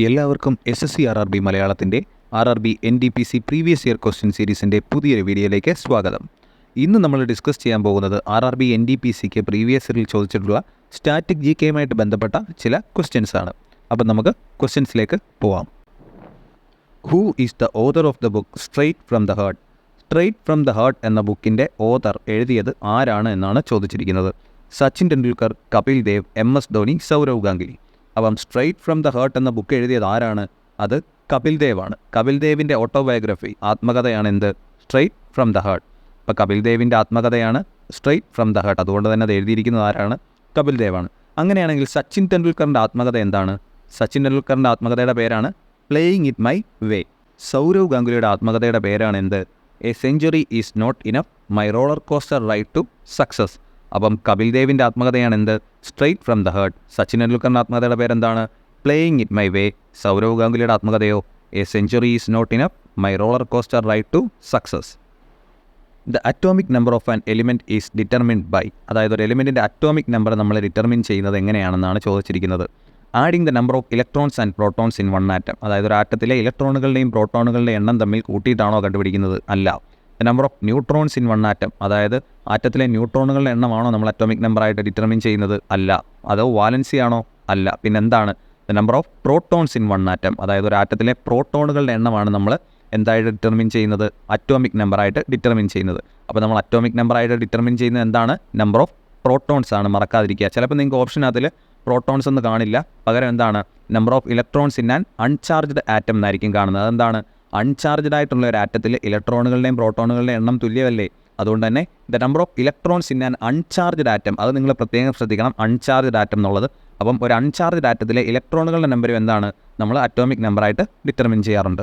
എല്ലാവർക്കും S S C R R B മലയാളത്തിന്റെ R R B N T P C previous year question സീരീസിന്റെ പുതിയൊരു വീഡിയോയിലേക്ക് സ്വാഗതം. ഇന്ന് നമ്മൾ ഡിസ്കസ് ചെയ്യാൻ പോകുന്നത് R R B N T P സിക്ക് പ്രീവിയസ് ഇയറിൽ ചോദിച്ചിട്ടുള്ള സ്റ്റാറ്റിക് ജി കെയുമായിട്ട് ബന്ധപ്പെട്ട ചില ക്വസ്റ്റ്യൻസ് ആണ്. അപ്പം നമുക്ക് ക്വസ്റ്റ്യൻസിലേക്ക് പോവാം. Who is the author of the book straight from the heart straight from the heart എന്ന ബുക്കിന്റെ ഓതർ എഴുതിയത് ആരാണ് എന്നാണ് ചോദിച്ചിരിക്കുന്നത്. Sachin Tendulkar Kapil Dev M S Dhoni Sourav Ganguly. അപ്പം സ്ട്രെയിറ്റ് ഫ്രം ദ ഹേർട്ട് എന്ന ബുക്ക് എഴുതിയത് ആരാണ്? അത് കപിൽ ദേവാണ് കപിൽ ദേവിന്റെ ഓട്ടോബയോഗ്രഫി ആത്മകഥയാണ് എന്ത്? സ്ട്രെയിറ്റ് ഫ്രം ദ ഹേർട്ട് അപ്പോൾ കപിൽ ദേവിന്റെ ആത്മകഥയാണ് സ്ട്രെയിറ്റ് ഫ്രം ദ ഹേർട്ട് അതുകൊണ്ട് തന്നെ അത് എഴുതിയിരിക്കുന്നത് ആരാണ്? കപിൽ ദേവാണ് അങ്ങനെയാണെങ്കിൽ സച്ചിൻ ടെണ്ടുൽക്കറിന്റെ ആത്മകഥ എന്താണ്? സച്ചിൻ ടെണ്ടുൽക്കറിന്റെ ആത്മകഥയുടെ പേരാണ് playing it my way Sourav ഗാംഗുലിയുടെ ആത്മകഥയുടെ പേരാണ് എന്ത്? A century is not enough my roller coaster right to success അപ്പം കപിൽ ദേവിന്റെ ആത്മകഥയാണ് എന്ത്? Straight from the heart Sachin ടെണ്ടുൽക്കറിന്റെ ആത്മകഥയുടെ പേരെന്താണ്? Playing it my way Sourav ഗാംഗുലിയുടെ ആത്മകഥയോ? A century is not enough my roller coaster right to success the atomic number of an element is determined by അതായത് ഒരു എലിമെന്റിന്റെ atomic number നമ്മൾ determine ചെയ്യുന്നത് എങ്ങനെയാണെന്നാണ് ചോദിച്ചിരിക്കുന്നത്. Adding the number of electrons and protons in one atom അതായത് ഒരു ആറ്റത്തിലെ ഇലക്ട്രോണുകളുടെയും പ്രോട്ടോണുകളുടെയും എണ്ണം തമ്മിൽ കൂട്ടിയിട്ടാണോ കണ്ടുപിടിക്കുന്നത്? അല്ല. Number of neutrons in one atom അതായത് ആറ്റത്തിലെ ന്യൂട്രോണുകളുടെ എണ്ണമാണോ നമ്മൾ അറ്റോമിക് നമ്പറായിട്ട് ഡിറ്റർമിൻ ചെയ്യുന്നത്? അല്ല. അതോ വാലൻസി ആണോ? അല്ല. പിന്നെ എന്താണ് the number of protons in one atom അതായത് ഒരു ആറ്റത്തിലെ പ്രോട്ടോണുകളുടെ എണ്ണമാണ് നമ്മൾ എന്തായിട്ട് ഡിറ്റർമിൻ ചെയ്യുന്നത്? അറ്റോമിക് നമ്പറായിട്ട് ഡിറ്റർമിൻ ചെയ്യുന്നത്. അപ്പോൾ നമ്മൾ അറ്റോമിക് നമ്പറായിട്ട് ഡിറ്റർമിൻ ചെയ്യുന്നത് എന്താണ്? നമ്പർ ഓഫ് പ്രോട്ടോൺസ് ആണ്. മറക്കാതിരിക്കുക. ചിലപ്പോൾ നിങ്ങൾക്ക് ഓപ്ഷൻ അതിൽ പ്രോട്ടോൺസ് എന്ന് കാണില്ല. പകരം എന്താണ്? Number of electrons in an uncharged atom എന്നായിരിക്കും കാണുന്നത്. അതെന്താണ്? അൺചാർജ്ഡ് ആയിട്ടുള്ള ഒരു ആറ്റത്തിൽ ഇലക്ട്രോണുകളുടെയും പ്രോട്ടോണുകളുടെയും എണ്ണം തുല്യമല്ലേ? അതുകൊണ്ട് തന്നെ the number of electrons in an uncharged atom അത് നിങ്ങൾ പ്രത്യേകം ശ്രദ്ധിക്കണം അൺചാർജ്ഡ് ആറ്റം എന്നുള്ളത്. അപ്പം ഒരു അൺചാർജ്ഡ് ആറ്റത്തിലെ ഇലക്ട്രോണുകളുടെ നമ്പരും എന്താണ്? നമ്മൾ അറ്റോമിക് നമ്പറായിട്ട് ഡിറ്റർമിൻ ചെയ്യാറുണ്ട്.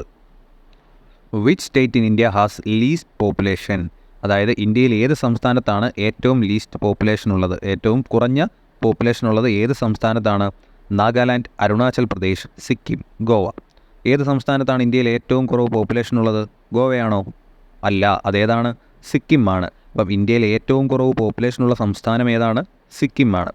Which state in India has least population അതായത് ഇന്ത്യയിൽ ഏത് സംസ്ഥാനത്താണ് ഏറ്റവും ലീസ്റ്റ് പോപ്പുലേഷൻ ഉള്ളത്? ഏറ്റവും കുറഞ്ഞ പോപ്പുലേഷൻ ഉള്ളത് ഏത് സംസ്ഥാനത്താണ്? നാഗാലാൻഡ് അരുണാചൽ പ്രദേശ് സിക്കിം ഗോവ. ഏത് സംസ്ഥാനത്താണ് ഇന്ത്യയിൽ ഏറ്റവും കുറവ് പോപ്പുലേഷൻ ഉള്ളത്? ഗോവയാണോ? അല്ല അതേതാണ്? സിക്കിമാണ് അപ്പം ഇന്ത്യയിൽ ഏറ്റവും കുറവ് പോപ്പുലേഷൻ ഉള്ള സംസ്ഥാനം ഏതാണ്? സിക്കിമാണ്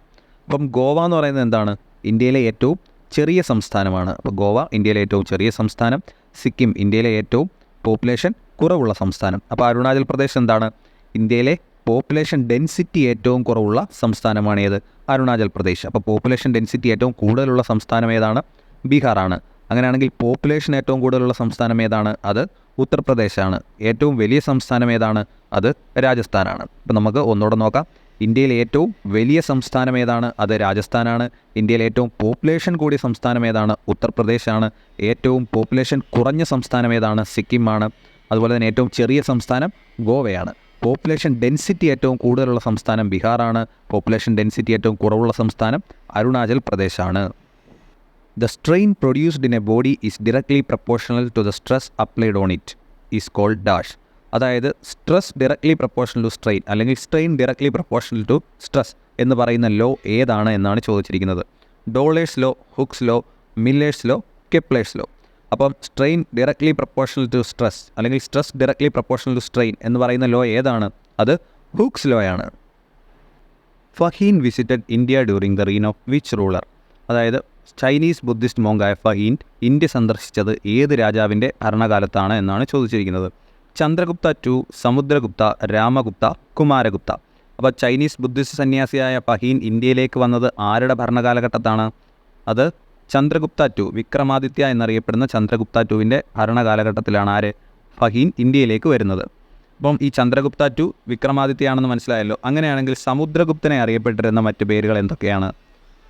അപ്പം ഗോവ എന്ന് പറയുന്നത് എന്താണ്? ഇന്ത്യയിലെ ഏറ്റവും ചെറിയ സംസ്ഥാനമാണ്. അപ്പോൾ ഗോവ ഇന്ത്യയിലെ ഏറ്റവും ചെറിയ സംസ്ഥാനം സിക്കിം ഇന്ത്യയിലെ ഏറ്റവും പോപ്പുലേഷൻ കുറവുള്ള സംസ്ഥാനം. അപ്പോൾ അരുണാചൽ പ്രദേശ് എന്താണ്? ഇന്ത്യയിലെ പോപ്പുലേഷൻ ഡെൻസിറ്റി ഏറ്റവും കുറവുള്ള സംസ്ഥാനമാണ് ഏത് അരുണാചൽ പ്രദേശ്. അപ്പോൾ പോപ്പുലേഷൻ ഡെൻസിറ്റി ഏറ്റവും കൂടുതലുള്ള സംസ്ഥാനം ഏതാണ്? ബീഹാറാണ്. അങ്ങനെയാണെങ്കിൽ പോപ്പുലേഷൻ ഏറ്റവും കൂടുതലുള്ള സംസ്ഥാനം ഏതാണ്? അത് ഉത്തർപ്രദേശാണ്. ഏറ്റവും വലിയ സംസ്ഥാനം ഏതാണ്? അത് രാജസ്ഥാനാണ്. അപ്പോൾ നമുക്ക് ഒന്നുകൂടെ നോക്കാം. ഇന്ത്യയിൽ ഏറ്റവും വലിയ സംസ്ഥാനം ഏതാണ്? അത് രാജസ്ഥാനാണ്. ഇന്ത്യയിൽ ഏറ്റവും പോപ്പുലേഷൻ കൂടിയ സംസ്ഥാനം ഏതാണ്? ഉത്തർപ്രദേശാണ്. ഏറ്റവും പോപ്പുലേഷൻ കുറഞ്ഞ സംസ്ഥാനം ഏതാണ്? സിക്കിമാണ്. അതുപോലെ തന്നെ ഏറ്റവും ചെറിയ സംസ്ഥാനം ഗോവയാണ്. പോപ്പുലേഷൻ ഡെൻസിറ്റി ഏറ്റവും കൂടുതലുള്ള സംസ്ഥാനം ബീഹാറാണ്. പോപ്പുലേഷൻ ഡെൻസിറ്റി ഏറ്റവും കുറവുള്ള സംസ്ഥാനം Arunachal പ്രദേശാണ്. The strain produced in a body is directly proportional to the stress applied on it is called dash അതായത് stress directly proportional to strain അല്ലെങ്കിൽ strain directly proportional to stress എന്ന് പറയുന്ന ലോ ഏതാണ് എന്നാണ് ചോദിച്ചിരിക്കുന്നത്. Dollar's law Hooke's law Miller's law Kepler's law അപ്പം strain directly proportional to stress അല്ലെങ്കിൽ stress directly proportional to strain എന്ന് പറയുന്ന ലോ ഏതാണ്? അത് ഹുക്സ് ലോ ആണ്. Fahien visited India during the reign of which ruler അതായത് ചൈനീസ് ബുദ്ധിസ്റ്റ് മോങ്കായ Fahien India സന്ദർശിച്ചത് ഏത് രാജാവിന്റെ ഭരണകാലത്താണ് എന്നാണ് ചോദിച്ചിരിക്കുന്നത്. ചന്ദ്രഗുപ്ത ടു സമുദ്രഗുപ്ത രാമഗുപ്ത കുമാരഗുപ്ത. അപ്പോൾ ചൈനീസ് ബുദ്ധിസ്റ്റ് സന്യാസിയായ ഫഹീൻ ഇന്ത്യയിലേക്ക് വന്നത് ആരുടെ ഭരണകാലഘട്ടത്താണ്? അത് ചന്ദ്രഗുപ്ത ടു വിക്രമാദിത്യ എന്നറിയപ്പെടുന്ന ചന്ദ്രഗുപ്ത ടുവിന്റെ ഭരണകാലഘട്ടത്തിലാണ് ആര്? ഫഹീൻ ഇന്ത്യയിലേക്ക് വരുന്നത്. അപ്പം ഈ ചന്ദ്രഗുപ്ത ടു വിക്രമാദിത്യയാണെന്ന് മനസ്സിലായല്ലോ. അങ്ങനെയാണെങ്കിൽ സമുദ്രഗുപ്തനെ അറിയപ്പെട്ടിരുന്ന മറ്റു പേരുകൾ എന്തൊക്കെയാണ്?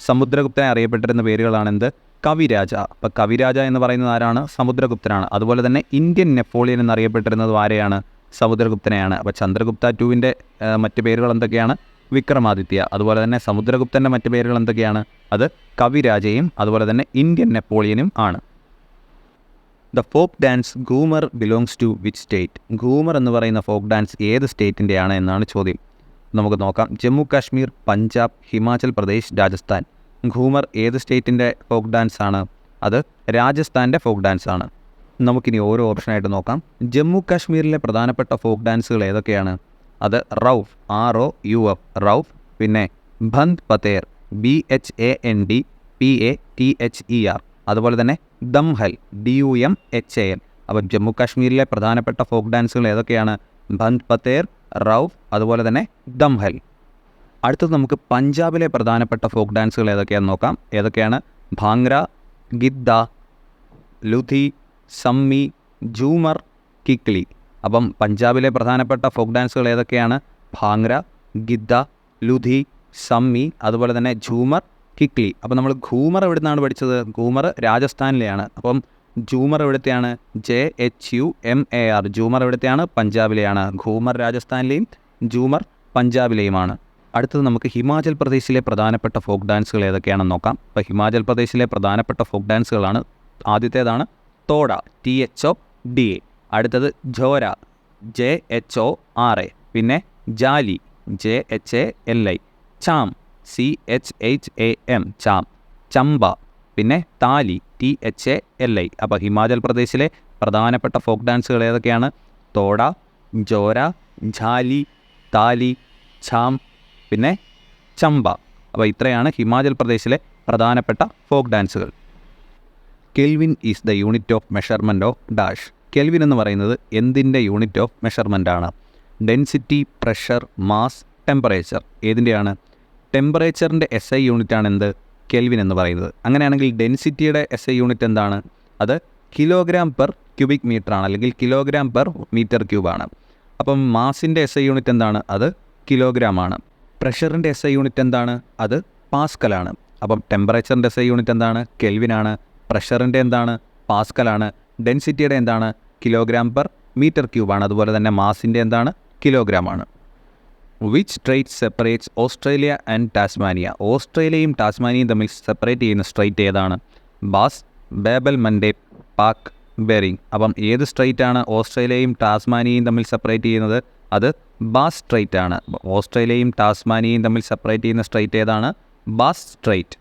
സമുദ്രഗുപ്തനെ അറിയപ്പെട്ടിരുന്ന പേരുകളാണ് എന്ത് കവിരാജ. അപ്പം കവിരാജ എന്ന് പറയുന്നത് ആരാണ്? സമുദ്രഗുപ്തനാണ്. അതുപോലെ തന്നെ ഇന്ത്യൻ നെപ്പോളിയൻ എന്നറിയപ്പെട്ടിരുന്നത് ആരെയാണ്? സമുദ്രഗുപ്തനെയാണ്. അപ്പോൾ ചന്ദ്രഗുപ്ത ടുവിന്റെ മറ്റ് പേരുകൾ എന്തൊക്കെയാണ്? വിക്രമാദിത്യ. അതുപോലെ തന്നെ സമുദ്രഗുപ്തന്റെ മറ്റ് പേരുകൾ എന്തൊക്കെയാണ്? അത് കവിരാജയും അതുപോലെ തന്നെ ഇന്ത്യൻ നെപ്പോളിയനും ആണ്. The folk dance Ghoomar belongs to which state Ghoomar എന്ന് പറയുന്ന ഫോക്ക് ഡാൻസ് ഏത് സ്റ്റേറ്റിന്റെയാണ് എന്നാണ് ചോദ്യം. നമുക്ക് നോക്കാം. ജമ്മു കാശ്മീർ പഞ്ചാബ് ഹിമാചൽ പ്രദേശ് രാജസ്ഥാൻ. ഘൂമർ ഏത് സ്റ്റേറ്റിന്റെ ഫോക്ക് ഡാൻസ് ആണ്? അത് രാജസ്ഥാന്റെ ഫോക്ക് ഡാൻസ് ആണ്. നമുക്കിനി ഓരോ ഓപ്ഷനായിട്ട് നോക്കാം. ജമ്മു കാശ്മീരിലെ പ്രധാനപ്പെട്ട ഫോക്ക് ഡാൻസുകൾ ഏതൊക്കെയാണ്? അത് Rouf R O U F Rouf പിന്നെ Bhand Pather B H A N D P A T H E R. അതുപോലെ തന്നെ Dumhal D U M H A N. അപ്പം ജമ്മു കാശ്മീരിലെ പ്രധാനപ്പെട്ട ഫോക്ക് ഡാൻസുകൾ ഏതൊക്കെയാണ്? ബന്ദ് പത്തേർ റൌഫ് അതുപോലെ തന്നെ ദംഹൽ. അടുത്തത് നമുക്ക് പഞ്ചാബിലെ പ്രധാനപ്പെട്ട ഫോക്ക് ഡാൻസുകൾ ഏതൊക്കെയാണെന്ന് നോക്കാം. ഏതൊക്കെയാണ്? ഭാംഗ്ര ഗിദ്ദ ലുധി സമ്മി ജൂമർ കിക്ലി. അപ്പം പഞ്ചാബിലെ പ്രധാനപ്പെട്ട ഫോക്ക് ഡാൻസുകൾ ഏതൊക്കെയാണ്? ഭാംഗ്ര ഗിദ്ദ ലുധി സമ്മി അതുപോലെ തന്നെ ഝൂമർ കിക്ലി. അപ്പോൾ നമ്മൾ ഘൂമർ എവിടെ നിന്നാണ് പഠിച്ചത്? ഘൂമർ രാജസ്ഥാനിലെയാണ്. അപ്പം Jhumar എവിടുത്തെയാണ്? J H U M A R. Jhumar എവിടുത്തെയാണ്? പഞ്ചാബിലെയാണ്. ഘൂമർ രാജസ്ഥാനിലെയും ജൂമർ പഞ്ചാബിലെയുമാണ്. അടുത്തത് നമുക്ക് ഹിമാചൽ പ്രദേശിലെ പ്രധാനപ്പെട്ട ഫോക്ക് ഡാൻസുകൾ ഏതൊക്കെയാണെന്ന് നോക്കാം. അപ്പോൾ ഹിമാചൽ പ്രദേശിലെ പ്രധാനപ്പെട്ട ഫോക്ക് ഡാൻസുകളാണ്. ആദ്യത്തേതാണ് Thoda T H O D A. അടുത്തത് Jhora J H O R A. പിന്നെ Jhali J H A L I. Chham C H H A M Chham. Chamba പിന്നെ Thali T H A L I. അപ്പോൾ ഹിമാചൽ പ്രദേശിലെ പ്രധാനപ്പെട്ട folk ഡാൻസുകൾ ഏതൊക്കെയാണ്? തോട ജോര ഝാലി താലി ഛാം പിന്നെ ചമ്പ. അപ്പോൾ ഇത്രയാണ് ഹിമാചൽ പ്രദേശിലെ പ്രധാനപ്പെട്ട folk ഡാൻസുകൾ. Kelvin is the unit of measurement of dash. Kelvin എന്ന് പറയുന്നത് എന്തിന്റെ യൂണിറ്റ് ഓഫ് മെഷർമെന്റ് ആണ്? Density pressure mass temperature. ഏതിന്റെയാണ്? ടെമ്പറേച്ചറിന്റെ എസ് ഐ യൂണിറ്റ് ആണ് എന്ത് കെൽവിൻ എന്ന് പറയുന്നത്. അങ്ങനെയാണെങ്കിൽ ഡെൻസിറ്റിയുടെ എസ് ഐ യൂണിറ്റ് എന്താണ്? അത് കിലോഗ്രാം പെർ ക്യൂബിക് മീറ്റർ ആണ് അല്ലെങ്കിൽ കിലോഗ്രാം പെർ മീറ്റർ ക്യൂബാണ്. അപ്പം മാസിന്റെ എസ് ഐ യൂണിറ്റ് എന്താണ്? അത് കിലോഗ്രാം ആണ് പ്രഷറിന്റെ എസ് ഐ യൂണിറ്റ് എന്താണ്? അത് പാസ്കലാണ്. അപ്പം ടെമ്പറേച്ചറിന്റെ എസ് ഐ യൂണിറ്റ് എന്താണ്? കെൽവിനാണ്. പ്രഷറിന്റെ എന്താണ്? പാസ്കലാണ്. ഡെൻസിറ്റിയുടെ എന്താണ്? കിലോഗ്രാം പെർ മീറ്റർ ക്യൂബാണ്. അതുപോലെ തന്നെ മാസിന്റെ എന്താണ്? കിലോഗ്രാം ആണ് which strait separates Australia and Tasmania ഓസ്ട്രേലിയയും ടാസ്മാനിയയും തമ്മിൽ സെപ്പറേറ്റ് ചെയ്യുന്ന സ്ട്രൈറ്റ് ഏതാണ്? Bass Bab el Mandeb Palk Bering അപ്പം ഏത് സ്ട്രൈറ്റ് ആണ് ഓസ്ട്രേലിയയും ടാസ്മാനിയയും തമ്മിൽ സെപ്പറേറ്റ് ചെയ്യുന്നത്? അത് ബാസ് സ്ട്രൈറ്റ് ആണ്. ഓസ്ട്രേലിയയും ടാസ്മാനിയയും തമ്മിൽ സെപ്പറേറ്റ് ചെയ്യുന്ന സ്ട്രൈറ്റ് ഏതാണ്? Bass strait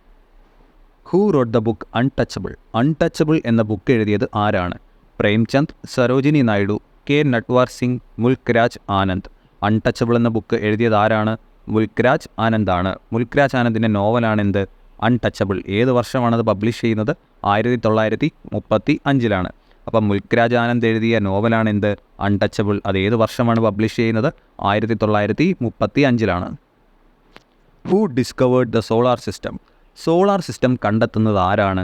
who wrote the book untouchable untouchable എന്ന ബുക്ക് എഴുതിയത് ആരാണ്? പ്രേംചന്ദ് സരോജിനി നായിഡു കെ. നട്വാർ സിംഗ് മുൽക്ക് രാജ് ആനന്ദ്. അൺടച്ചബിൾ എന്ന ബുക്ക് എഴുതിയത് ആരാണ്? മുൽക്രാജ് ആനന്ദാണ്. മുൽക്രാജ് ആനന്ദിന്റെ നോവലാണ് എന്ത് അൺടച്ചബിൾ ഏത് വർഷമാണത് പബ്ലിഷ് ചെയ്യുന്നത്? ആയിരത്തി തൊള്ളായിരത്തി മുപ്പത്തി അഞ്ചിലാണ് അപ്പം മുൽക്രാജ് ആനന്ദ് എഴുതിയ നോവലാണ് എന്ത് അൺടച്ചബിൾ അത് ഏത് വർഷമാണ് പബ്ലിഷ് ചെയ്യുന്നത്? ആയിരത്തി തൊള്ളായിരത്തി മുപ്പത്തി അഞ്ചിലാണ് who discovered the solar system solar system കണ്ടെത്തുന്നത് ആരാണ്?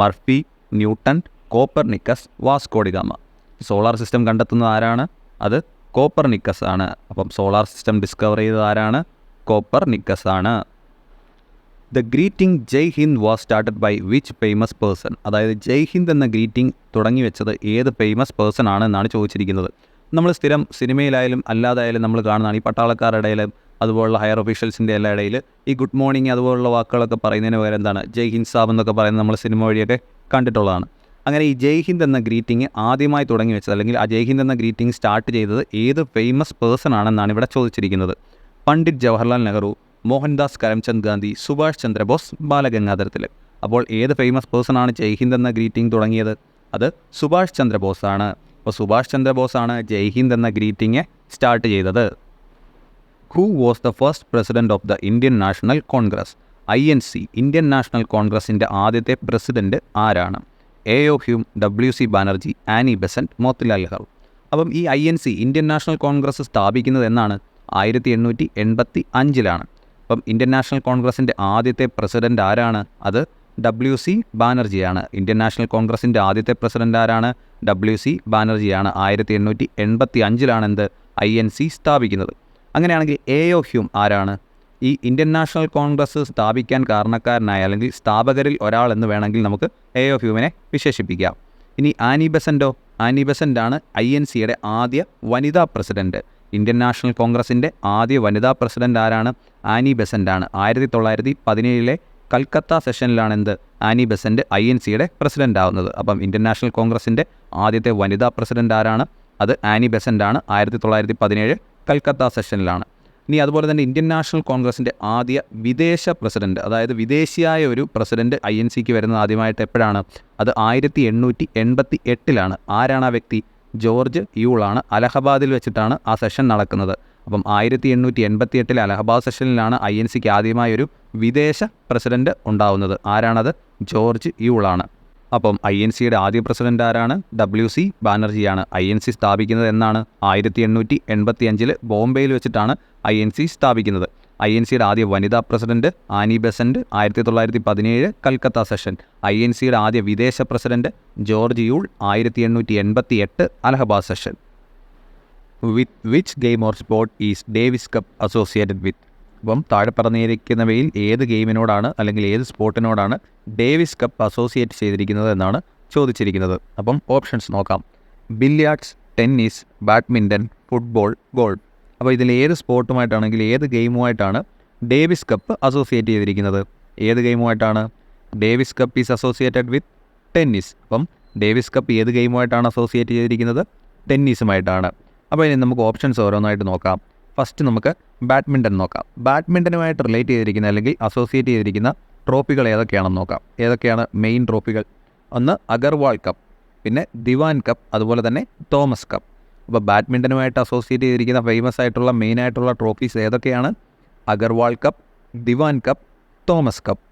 Murphy Newton Copernicus Vasco da Gama solar system കണ്ടെത്തുന്നത് ആരാണ്? അത് കോപ്പർനിക്കസ് ആണ് അപ്പം സോളാർ സിസ്റ്റം ഡിസ്കവർ ചെയ്തത് ആരാണ്? കോപ്പർ നിക്കസ് ആണ് the greeting Jai Hind was started by which famous person? അതായത് ജയ് ഹിന്ദ് എന്ന ഗ്രീറ്റിംഗ് തുടങ്ങി വെച്ചത് ഏത് ഫേമസ് പേഴ്സൺ ആണ് എന്നാണ് ചോദിച്ചിരിക്കുന്നത്. നമ്മൾ സ്ഥിരം സിനിമയിലായാലും അല്ലാതായാലും നമ്മൾ കാണുന്നതാണ് ഈ പട്ടാളക്കാരുടെ ഇടയിലും അതുപോലുള്ള ഹയർ ഒഫീഷ്യൽസിന്റെ എല്ലാ ഇടയിൽ ഈ ഗുഡ് മോർണിംഗ് അതുപോലുള്ള വാക്കുകളൊക്കെ പറയുന്നതിന് പകരം എന്താണ്? ജയ് ഹിന്ദ് സാബ് എന്നൊക്കെ പറയുന്നത് നമ്മൾ സിനിമ വഴിയൊക്കെ കണ്ടിട്ടുള്ളതാണ്. അങ്ങനെ ഈ ജയ് ഹിന്ദ് എന്ന ഗ്രീറ്റിംഗ് ആദ്യമായി തുടങ്ങി വെച്ചത് അല്ലെങ്കിൽ ആ ജയ് ഹിന്ദ് എന്ന ഗ്രീറ്റിംഗ് സ്റ്റാർട്ട് ചെയ്തത് ഏത് ഫേമസ് പേഴ്സൺ ആണെന്നാണ് ഇവിടെ ചോദിച്ചിരിക്കുന്നത്. പണ്ഡിറ്റ് ജവഹർലാൽ നെഹ്റു മോഹൻദാസ് കരംചന്ദ് ഗാന്ധി സുഭാഷ് ചന്ദ്രബോസ് ബാലഗംഗാധര തിലക് അപ്പോൾ ഏത് ഫേമസ് പേഴ്സൺ ആണ് ജയ് ഹിന്ദ് എന്ന ഗ്രീറ്റിംഗ് തുടങ്ങിയത്? അത് സുഭാഷ് ചന്ദ്രബോസ് ആണ്. അപ്പോൾ സുഭാഷ് ചന്ദ്രബോസ് ആണ് ജയ് ഹിന്ദ് എന്ന ഗ്രീറ്റിംഗ് സ്റ്റാർട്ട് ചെയ്തത്. Who was the first president of the Indian National Congress I N C Indian National കോൺഗ്രസിന്റെ ആദ്യത്തെ പ്രസിഡന്റ് ആരാണ്? A O Hume W C Banerjee Annie Besant Motilal Nehru. അപ്പം ഈ I N C Indian National Congress സ്ഥാപിക്കുന്നത് എന്നാണ് ആയിരത്തി എണ്ണൂറ്റി എൺപത്തി അഞ്ചിലാണ് അപ്പം ഇന്ത്യൻ നാഷണൽ കോൺഗ്രസിന്റെ ആദ്യത്തെ പ്രസിഡന്റ് ആരാണ്? അത് ഡബ്ല്യു സി ബാനർജിയാണ് ഇന്ത്യൻ നാഷണൽ കോൺഗ്രസിന്റെ ആദ്യത്തെ പ്രസിഡന്റ് ആരാണ്? ഡബ്ല്യു സി ബാനർജിയാണ് ആയിരത്തി എണ്ണൂറ്റി എൺപത്തി അഞ്ചിലാണ് എന്ത്? ഐ എൻ സി സ്ഥാപിക്കുന്നത്. അങ്ങനെയാണെങ്കിൽ എ ഒ ഹ്യൂം ആരാണ്? ഈ ഇന്ത്യൻ നാഷണൽ കോൺഗ്രസ് സ്ഥാപിക്കാൻ കാരണക്കാരനായ അല്ലെങ്കിൽ സ്ഥാപകരിൽ ഒരാൾ എന്ന് വേണമെങ്കിൽ നമുക്ക് എ ഓഫ് യുവിനെ വിശേഷിപ്പിക്കാം. ഇനി ആനി ബെസന്റോ ആനി ബെസന്റ് ആണ് ഐ എൻ സിയുടെ ആദ്യ വനിതാ പ്രസിഡന്റ് ഇന്ത്യൻ നാഷണൽ കോൺഗ്രസിന്റെ ആദ്യ വനിതാ പ്രസിഡന്റ് ആരാണ്? ആനി ബെസന്റ് ആണ് ആയിരത്തി തൊള്ളായിരത്തി പതിനേഴിലെ കൽക്കത്ത സെഷനിലാണ് എന്ത് ആനി ബെസന്റ് ഐ എൻ സിയുടെ പ്രസിഡന്റ് ആവുന്നത്. അപ്പം ഇന്ത്യൻ നാഷണൽ കോൺഗ്രസിന്റെ ആദ്യത്തെ വനിതാ പ്രസിഡന്റ് ആരാണ്? അത് ആനി ബെസന്റ് ആണ് ആയിരത്തി തൊള്ളായിരത്തി പതിനേഴ് കൽക്കത്ത സെഷനിലാണ്. ഇനി അതുപോലെ തന്നെ ഇന്ത്യൻ നാഷണൽ കോൺഗ്രസിന്റെ ആദ്യ വിദേശ പ്രസിഡന്റ് അതായത് വിദേശിയായ ഒരു പ്രസിഡന്റ് ഐ എൻ സിക്ക് വരുന്നത് ആദ്യമായിട്ട് എപ്പോഴാണ്? അത് ആയിരത്തി എണ്ണൂറ്റി എൺപത്തി എട്ടിലാണ് ആരാണ് ആ വ്യക്തി? ജോർജ് യൂളാണ്. അലഹബാദിൽ വെച്ചിട്ടാണ് ആ സെഷൻ നടക്കുന്നത്. അപ്പം ആയിരത്തി എണ്ണൂറ്റി എൺപത്തി എട്ടിലെ അലഹബാദ് സെഷനിലാണ് ഐ എൻ സിക്ക് ആദ്യമായൊരു വിദേശ പ്രസിഡന്റ് ഉണ്ടാവുന്നത്. ആരാണത്? ജോർജ് യൂളാണ്. അപ്പം ഐ എൻ സിയുടെ ആദ്യ പ്രസിഡന്റ് ആരാണ്? ഡബ്ല്യു സി ബാനർജിയാണ് ഐ എൻ സി സ്ഥാപിക്കുന്നത് എന്നാണ് ആയിരത്തി എണ്ണൂറ്റി എൺപത്തി അഞ്ചിൽ ബോംബെയിൽ വെച്ചിട്ടാണ് ഐ എൻ സി സ്ഥാപിക്കുന്നത്. ഐ എൻ സിയുടെ ആദ്യ വനിതാ പ്രസിഡന്റ് ആനി ബെസന്റ് ആയിരത്തി തൊള്ളായിരത്തി പതിനേഴ് കൽക്കത്ത സെഷൻ. ഐ എൻ സിയുടെ ആദ്യ വിദേശ പ്രസിഡന്റ് ജോർജ് യൂൾ ആയിരത്തി എണ്ണൂറ്റി എൺപത്തി എട്ട് Allahabad session. With which game or sport is Davis Cup associated with അപ്പം താഴെ പറഞ്ഞിരിക്കുന്നവയിൽ ഏത് ഗെയിമിനോടാണ് അല്ലെങ്കിൽ ഏത് സ്പോർട്ടിനോടാണ് ഡേവിസ് കപ്പ് അസോസിയേറ്റ് ചെയ്തിരിക്കുന്നത് എന്നാണ് ചോദിച്ചിരിക്കുന്നത്. അപ്പം ഓപ്ഷൻസ് നോക്കാം. Billiards tennis badminton football golf. അപ്പോൾ ഇതിൽ ഏത് സ്പോർട്ടുമായിട്ടാണെങ്കിൽ ഏത് ഗെയിമുമായിട്ടാണ് ഡേവിസ് കപ്പ് അസോസിയേറ്റ് ചെയ്തിരിക്കുന്നത്? ഏത് ഗെയിമുമായിട്ടാണ്? Davis Cup is associated with tennis. അപ്പം ഡേവിസ് കപ്പ് ഏത് ഗെയിമുമായിട്ടാണ് അസോസിയേറ്റ് ചെയ്തിരിക്കുന്നത്? ടെന്നീസുമായിട്ടാണ്. അപ്പോൾ ഇനി നമുക്ക് ഓപ്ഷൻസ് ഓരോന്നായിട്ട് നോക്കാം. ഫസ്റ്റ് നമുക്ക് ബാഡ്മിന്റൺ നോക്കാം. ബാഡ്മിന്റനുമായിട്ട് റിലേറ്റ് ചെയ്തിരിക്കുന്ന അല്ലെങ്കിൽ അസോസിയേറ്റ് ചെയ്തിരിക്കുന്ന ട്രോഫികൾ ഏതൊക്കെയാണെന്ന് നോക്കാം. ഏതൊക്കെയാണ് മെയിൻ ട്രോഫികൾ? ഒന്ന് അഗർവാൾ കപ്പ് പിന്നെ ദിവാൻ കപ്പ് അതുപോലെ തന്നെ തോമസ് കപ്പ്. അപ്പോൾ ബാഡ്മിന്റനുമായിട്ട് അസോസിയേറ്റ് ചെയ്തിരിക്കുന്ന ഫേമസ് ആയിട്ടുള്ള മെയിൻ ആയിട്ടുള്ള ട്രോഫീസ് ഏതൊക്കെയാണ്? Agarwal Cup Diwan Cup Thomas Cup.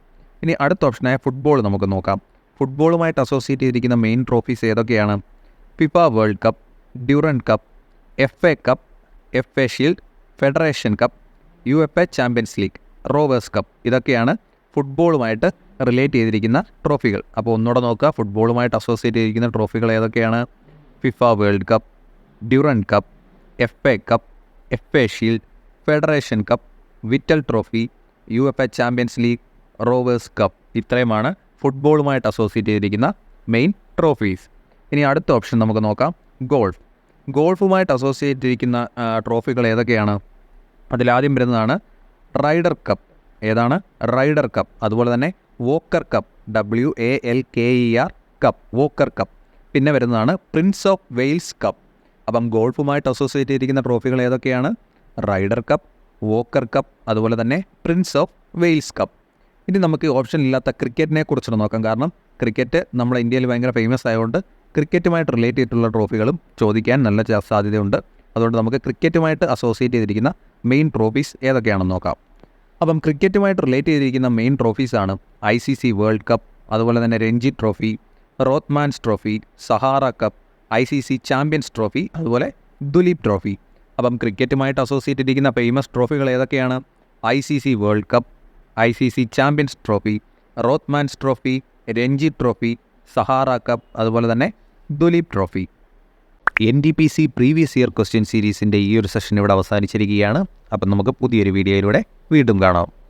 ഇനി അടുത്ത ഓപ്ഷനായ ഫുട്ബോൾ നമുക്ക് നോക്കാം. ഫുട്ബോളുമായിട്ട് അസോസിയേറ്റ് ചെയ്തിരിക്കുന്ന മെയിൻ ട്രോഫീസ് ഏതൊക്കെയാണ്? FIFA World Cup Durand Cup F A Cup F A Shield Federation Cup U F A Champions League Rovers Cup ഇതൊക്കെയാണ് ഫുട്ബോളുമായിട്ട് റിലേറ്റ് ചെയ്തിരിക്കുന്ന ട്രോഫികൾ. അപ്പോൾ ഒന്നുകൂടെ നോക്കുക ഫുട്ബോളുമായിട്ട് അസോസിയേറ്റ് ചെയ്തിരിക്കുന്ന ട്രോഫികൾ ഏതൊക്കെയാണ്? FIFA World Cup Durand Cup F A Cup F A Shield Federation Cup Vittal Trophy U F A Champions League Rovers Cup ഇത്രയുമാണ് ഫുട്ബോളുമായിട്ട് അസോസിയേറ്റ് ചെയ്തിരിക്കുന്ന മെയിൻ ട്രോഫീസ്. ഇനി അടുത്ത ഓപ്ഷൻ നമുക്ക് നോക്കാം ഗോൾഫ്. ഗോൾഫുമായിട്ട് അസോസിയേറ്റ് ചെയ്തിരിക്കുന്ന ട്രോഫികൾ ഏതൊക്കെയാണ്? അതിലാദ്യം വരുന്നതാണ് റൈഡർ കപ്പ് ഏതാണ്? റൈഡർ കപ്പ് അതുപോലെ തന്നെ Walker cup W A L K E R cup Walker cup പിന്നെ വരുന്നതാണ് പ്രിൻസ് ഓഫ് വെയിൽസ് കപ്പ് അപ്പം ഗോൾഫുമായിട്ട് അസോസിയേറ്റ് ചെയ്തിരിക്കുന്ന ട്രോഫികൾ ഏതൊക്കെയാണ്? റൈഡർ കപ്പ് വോക്കർ കപ്പ് അതുപോലെ തന്നെ പ്രിൻസ് ഓഫ് വെയിൽസ് കപ്പ് ഇനി നമുക്ക് ഓപ്ഷൻ ഇല്ലാത്ത ക്രിക്കറ്റിനെ കുറിച്ചിട്ട് നോക്കാം. കാരണം ക്രിക്കറ്റ് നമ്മുടെ ഇന്ത്യയിൽ ഭയങ്കര ഫേമസ് ആയതുകൊണ്ട് ക്രിക്കറ്റുമായിട്ട് റിലേറ്റ് ചെയ്തിട്ടുള്ള ട്രോഫികളും ചോദിക്കാൻ നല്ല സാധ്യതയുണ്ട്. അതുകൊണ്ട് നമുക്ക് ക്രിക്കറ്റുമായിട്ട് അസോസിയേറ്റ് ചെയ്തിരിക്കുന്ന മെയിൻ ട്രോഫീസ് ഏതൊക്കെയാണെന്ന് നോക്കാം. അപ്പം ക്രിക്കറ്റുമായിട്ട് റിലേറ്റ് ചെയ്തിരിക്കുന്ന main ട്രോഫീസാണ് I C C world cup അതുപോലെ തന്നെ Ranji trophy Rothmans trophy Sahara cup I C C champions trophy അതുപോലെ ദുലീപ് ട്രോഫി അപ്പം ക്രിക്കറ്റുമായിട്ട് അസോസിയേറ്റ് ചെയ്തിരിക്കുന്ന ഫേമസ് ട്രോഫികൾ ഏതൊക്കെയാണ്? I C C world cup I C C champions trophy Rothmans trophy Ranji trophy Sahara cup അതുപോലെ തന്നെ Duleep trophy. N D P C previous year question സീരീസിന്റെ ഈ ഒരു സെഷൻ ഇവിടെ അവസാനിച്ചിരിക്കുകയാണ്. അപ്പം നമുക്ക് പുതിയൊരു വീഡിയോയിലൂടെ വീണ്ടും കാണാം.